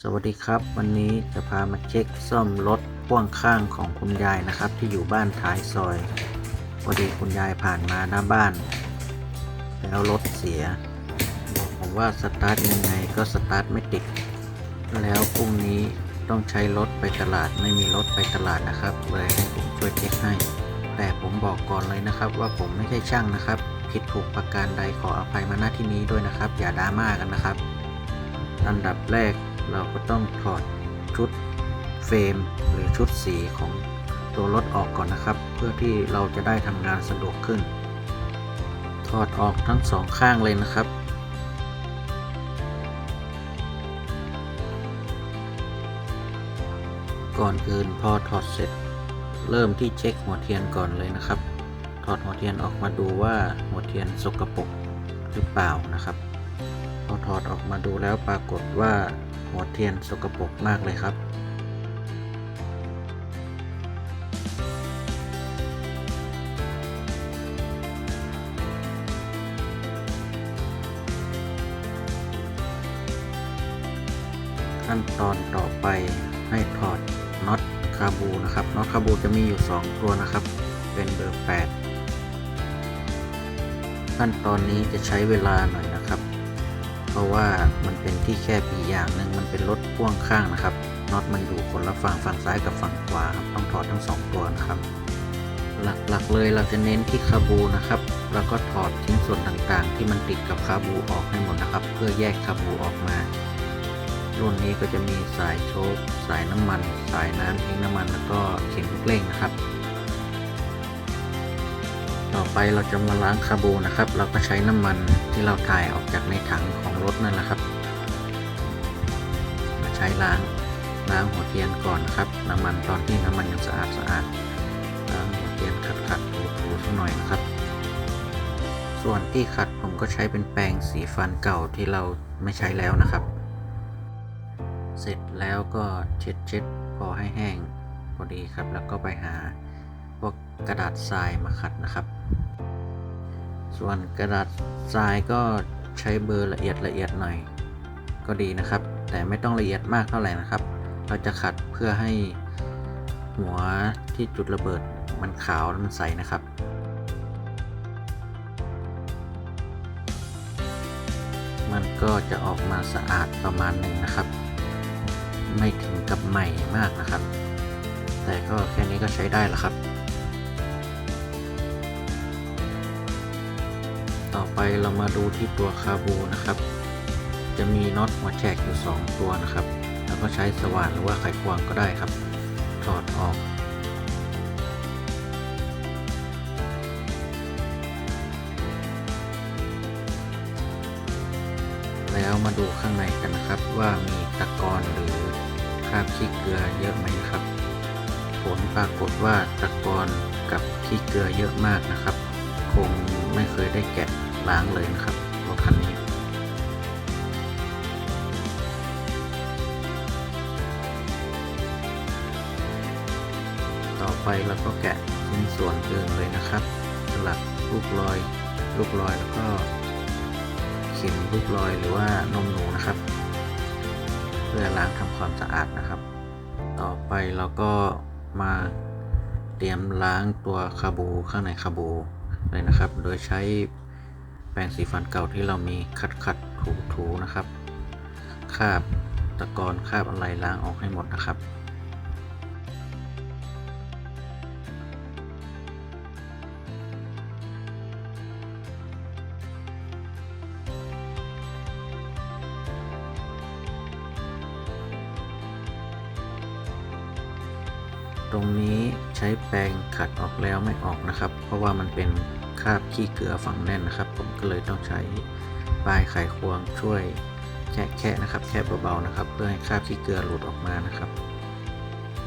สวัสดีครับ วันนี้จะพามาเช็คซ่อมรถพ่วงข้างของคุณยายนะครับ ที่อยู่บ้านท้ายซอยพอดีคุณยายผ่านมาหน้าบ้าน แล้วรถเสียบอกผมว่าสตาร์ทยังไงก็สตาร์ทไม่ติด แล้วพรุ่งนี้ต้องใช้รถไปตลาดไม่มีรถไปตลาดนะครับเลยให้ผมช่วยเช็คให้ แต่ผมบอกก่อนเลยนะครับ ว่าผมไม่ใช่ช่างนะครับ ผิดถูกประการใดขออภัยมาณที่นี้ด้วยนะครับ อย่าดราม่ากันนะครับอันดับแรก เราก็ต้องถอดชุดเฟรมหรือชุดสีของตัวรถออกก่อนนะครับ เพื่อที่เราจะได้ทำงานสะดวกขึ้น ถอดออกทั้งสองข้างเลยนะครับก่อนอื่นพอถอดเสร็จ เริ่มที่เช็คหัวเทียนก่อนเลยนะครับ ถอดหัวเทียนออกมาดูว่าหัวเทียนสกปรกหรือเปล่านะครับ พอถอดออกมาดูแล้วปรากฏว่า หัวเทียนสกปรกมากเลยครับ ขั้นตอนต่อไปให้ถอดน็อตคาบูนะครับน็อตคาบูจะมีอยู่ 2 ตัวนะครับ เป็นเบอร์ 8 ขั้นตอนนี้จะใช้เวลาหน่อยนะครับ เพราะว่ามันเป็นที่แคบอีกอย่างหนึ่งมันเป็นรถพ่วงข้างนะครับน็อตมันอยู่คนละฝั่งฝั่งซ้ายกับฝั่งขวาครับต้องถอดทั้งสองตัวนะครับ หลักๆเลยเราจะเน้นที่คาบูนะครับ แล้วก็ถอดชิ้นส่วนต่างๆ ที่มันติดกับคาบูออกให้หมดนะครับ เพื่อแยกคาบูออกมารุ่นนี้ก็จะมีสายโชคสายน้ำมัน สายน้ำทิ้งน้ำมันแล้วก็เข็มลูกเร่งนะครับ อไปเราจะมาล้างคาบูนะครับ เราก็ใช้น้ำมันที่เราถ่ายออกจากในถังของรถนั่นแหละครับ มาใช้ล้างล้างหัวเทียนก่อนครับ น้ำมันตอนที่น้ำมันยังสะอาดสะอาดล้างหัวเทียนขัดขัดถูถูสักหน่อยนะครับ ส่วนที่ขัดผมก็ใช้เป็นแปรงสีฟันเก่าที่เราไม่ใช้แล้วนะครับ เสร็จแล้วก็เช็ดเช็ดพอให้แห้งพอดีครับ แล้วก็ไปหาพวกกระดาษทรายมาขัดนะครับ ส่วนกระดาษทรายก็ใช้เบอร์ละเอียดละเอียดหน่อย ก็ดีนะครับ แต่ไม่ต้องละเอียดมากเท่าไหร่นะครับ เราจะขัดเพื่อให้หัวที่จุดระเบิดมันขาวและมันใสนะครับมันก็จะออกมาสะอาดประมาณหนึ่งนะครับ ไม่ถึงกับใหม่มากนะครับ แต่ก็แค่นี้ก็ใช้ได้แล้วครับ ต่อไปเรามาดูที่ตัวคาบูนะครับ จะมีน็อตหัวแฉกอยู่ 2 ตัวนะครับ แล้วก็ใช้สว่านหรือว่าไขควงก็ได้ครับ ถอดออกแล้วมาดูข้างในกันนะครับ ว่ามีตะกอนหรือคราบขี้เกลือเยอะไหมครับ ผลปรากฏว่าตะกอนกับขี้เกลือเยอะมากนะครับ คงไม่เคยได้แกะล้างเลยนะครับรถคันนี้ต่อไปเราก็แกะชิ้นส่วนอื่นเลยนะครับสลักลูกรอยลูกรอยแล้วก็เข็มลูกรอยหรือว่านมหนูนะครับ เพื่อล้างทำความสะอาดนะครับ ต่อไปเราก็มาเตรียมล้างตัวคาบูข้างในคาบู เลยนะครับ โดยใช้แปรงสีฟันเก่าที่เรามีขัดขัดถูถูนะครับ คาบตะกอนคาบอะไรล้างออกให้หมดนะครับตรงนี้ใช้แปรงขัดออกแล้วไม่ออกนะครับ เพราะว่ามันเป็น คราบขี้เกลือฝังแน่นนะครับ ผมก็เลยต้องใช้ปลายไขควงช่วยแคะแคะนะครับ แค่เบาๆนะครับ เพื่อให้คราบขี้เกลือหลุดออกมานะครับ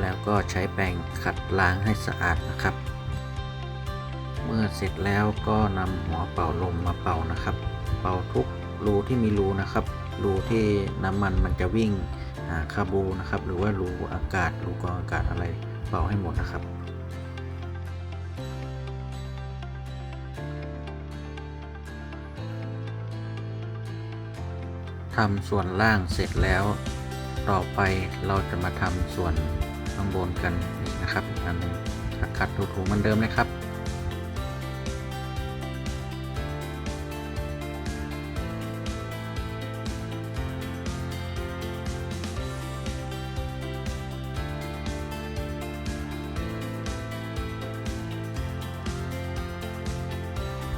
แล้วก็ใช้แปรงขัดล้างให้สะอาดนะครับ เมื่อเสร็จแล้วก็นำหัวเป่าลมมาเป่านะครับ เป่าทุกรูที่มีรูนะครับรูที่น้ำมันมันจะวิ่งหาคาบูนะครับ หรือว่ารูอากาศรูกรองอากาศอะไรเป่าให้หมดนะครับ ทำส่วนล่างเสร็จแล้ว ต่อไปเราจะมาทำส่วนข้างบนกันอีกนะครับอีกอันนึงขัดถูๆเหมือนเดิมเลยครับ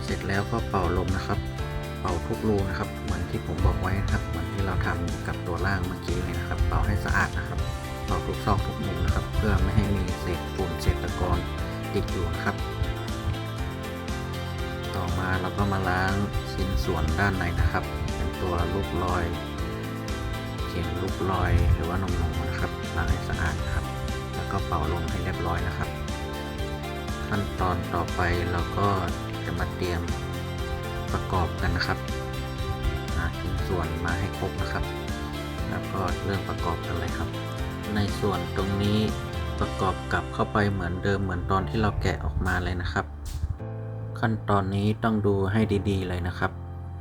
เสร็จแล้วก็เป่าลมนะครับ เป่าทุกรูนะครับ ที่ผมบอกไว้นะครับเหมือนที่เราทำกับตัวล่างเมื่อกี้เลยนะครับเป่าให้สะอาดนะครับเป่าทุกซอกทุกมุมนะครับ เพื่อไม่ให้มีเศษฝุ่นเศษตะกอนติดอยู่นะครับ ต่อมาเราก็มาล้างชิ้นส่วนด้านในนะครับ เป็นตัวลูกลอยเข็มลูกลอยหรือว่านมนมๆนะครับล้างให้สะอาดครับ แล้วก็เป่าลมให้เรียบร้อยนะครับ ขั้นตอนต่อไปเราก็จะมาเตรียมประกอบกันนะครับ ส่วนมาให้ครบนะครับ แล้วก็เริ่มประกอบกันเลยครับ ในส่วนตรงนี้ประกอบกลับเข้าไปเหมือนเดิมเหมือนตอนที่เราแกะออกมาเลยนะครับ ขั้นตอนนี้ต้องดูให้ดีๆเลยนะครับ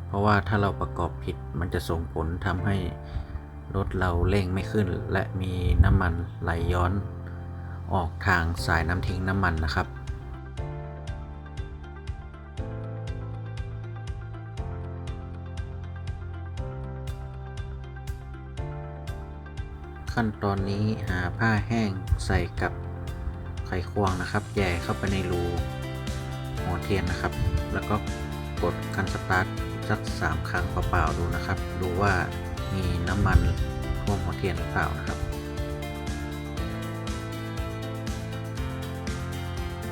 เพราะว่าถ้าเราประกอบผิดมันจะส่งผลทำให้รถเราเร่งไม่ขึ้น และมีน้ำมันไหลย้อน ออกทางสายน้ำทิ้งน้ำมันนะครับ ขั้นตอนนี้หาผ้าแห้งใส่กับไขควงนะครับแย่เข้าไปในรูหัวเทียนนะครับ แล้วก็กดคันสตาร์ทสักสามครั้งเปล่าๆดูนะครับ ดูว่ามีน้ำมันท่วมหัวเทียนหรือเปล่านะครับ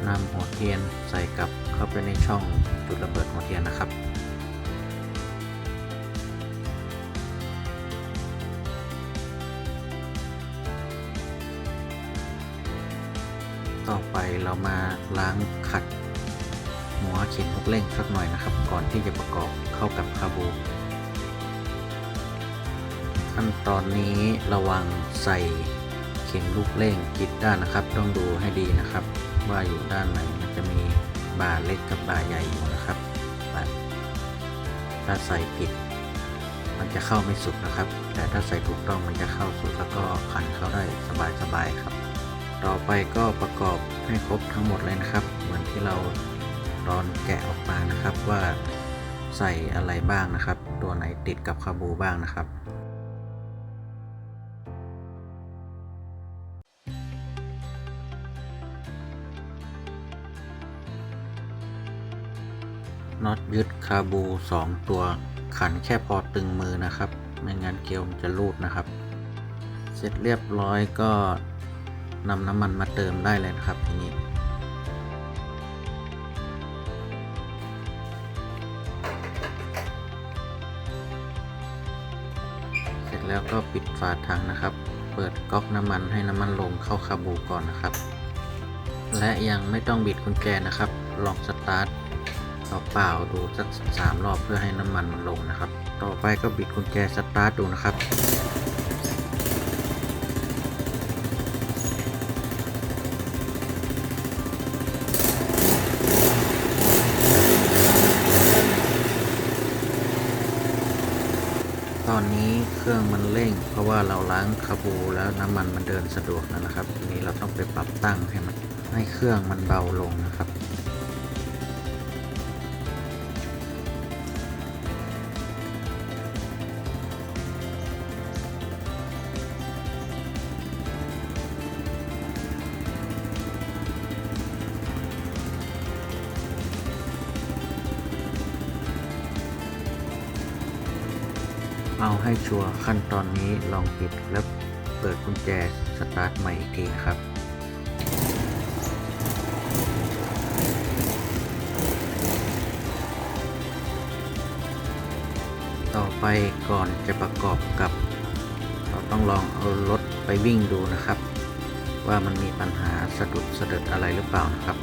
นำหัวเทียนใส่กลับเข้าไปในช่องจุดระเบิดหัวเทียนนะครับ เรามาล้างขัดหัวเข็มลูกเร่งสักหน่อยนะครับ ก่อนที่จะประกอบเข้ากับคาบูขั้นตอนนี้ระวังใส่เข็มลูกเร่งกิดด้านนะครับ ต้องดูให้ดีนะครับ ว่าอยู่ด้านไหนมันจะมีบาร์เล็กกับบาร์ใหญ่อยู่นะครับถ้าใส่ผิด มันจะเข้าไม่สุดนะครับ แต่ถ้าใส่ถูกต้องมันจะเข้าสุดแล้วก็ขันเข้าได้สบายๆครับ ต่อไปก็ประกอบให้ครบทั้งหมดเลยนะครับ เหมือนที่เราตอนแกะออกมานะครับว่าใส่อะไรบ้างนะครับ ตัวไหนติดกับคาบูบ้างนะครับน็อตยึดคาบู 2 ตัวขันแค่พอตึงมือนะครับ ไม่งั้นเกลียวจะรูดนะครับ เสร็จเรียบร้อยก็ นำน้ำมันมาเติมได้เลยนะครับทีนี้ เสร็จแล้วก็ปิดฝาถังนะครับ เปิดก๊อกน้ำมันให้น้ำมันลงเข้าคาบูก่อนนะครับ และยังไม่ต้องบิดกุญแจนะครับ ลองสตาร์ทเปล่าๆดูสักสามรอบเพื่อให้น้ำมันมันลงนะครับ ต่อไปก็บิดกุญแจสตาร์ทดูนะครับ อนนี้เครื่องมันเร่ง เพราะว่าเราล้างคาบูแล้วน้ำมันมันเดินสะดวกแล้วนะครับ ทีนี้เราต้องไปปรับตั้งให้มันให้เครื่องมันเบาลงนะครับ เอาให้ชัวร์ขั้นตอนนี้ลองปิดแล้วเปิดกุญแจสตาร์ทใหม่อีกทีครับ ต่อไปก่อนจะประกอบกับ เราต้องลองเอารถไปวิ่งดูนะครับ ว่ามันมีปัญหาสะดุดสะด็ดอะไรหรือเปล่านะครับ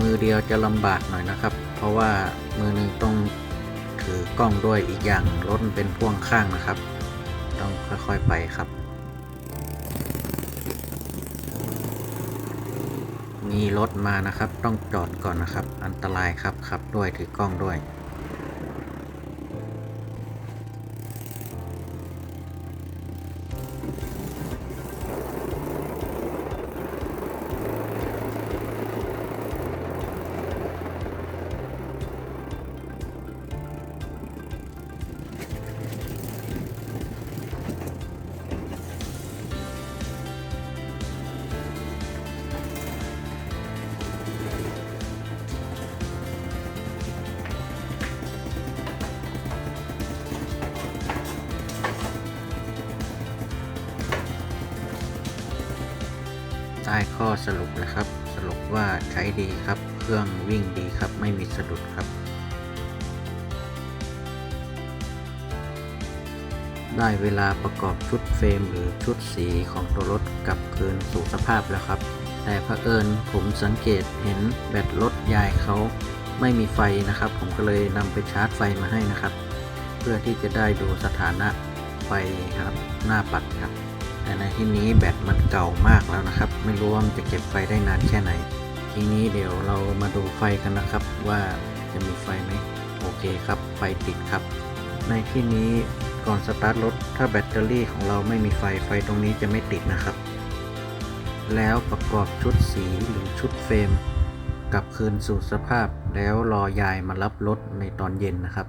มือเดียวจะลำบากหน่อยนะครับ เพราะว่ามือนึงต้องถือกล้องด้วยอีกอย่างรถเป็นพ่วงข้างนะครับ ต้องค่อยๆไปครับ มีรถมานะครับ ต้องจอดก่อนนะครับ อันตรายครับขับด้วยถือกล้องด้วย ได้ข้อสรุปนะครับ สรุปว่าใช้ดีครับ เครื่องวิ่งดีครับ ไม่มีสะดุดครับ ได้เวลาประกอบชุดเฟรมหรือชุดสีของตัวรถกลับคืนสู่สภาพแล้วครับ แต่เผอิญผมสังเกตเห็นแบตรถยายเขาไม่มีไฟนะครับ ผมก็เลยนำไปชาร์จไฟมาให้นะครับ เพื่อที่จะได้ดูสถานะไฟครับหน้าปัดครับ แต่ในที่นี้แบตมันเก่ามากแล้วนะครับ ไม่รู้ว่ามันจะเก็บไฟได้นานแค่ไหน ทีนี้เดี๋ยวเรามาดูไฟกันนะครับว่าจะมีไฟไหมโอเคครับไฟติดครับ ในที่นี้ก่อนสตาร์ทรถถ้าแบตเตอรี่ของเราไม่มีไฟไฟตรงนี้จะไม่ติดนะครับ แล้วประกอบชุดสีหรือชุดเฟรมกลับคืนสู่สภาพแล้วรอยายมารับรถในตอนเย็นนะครับ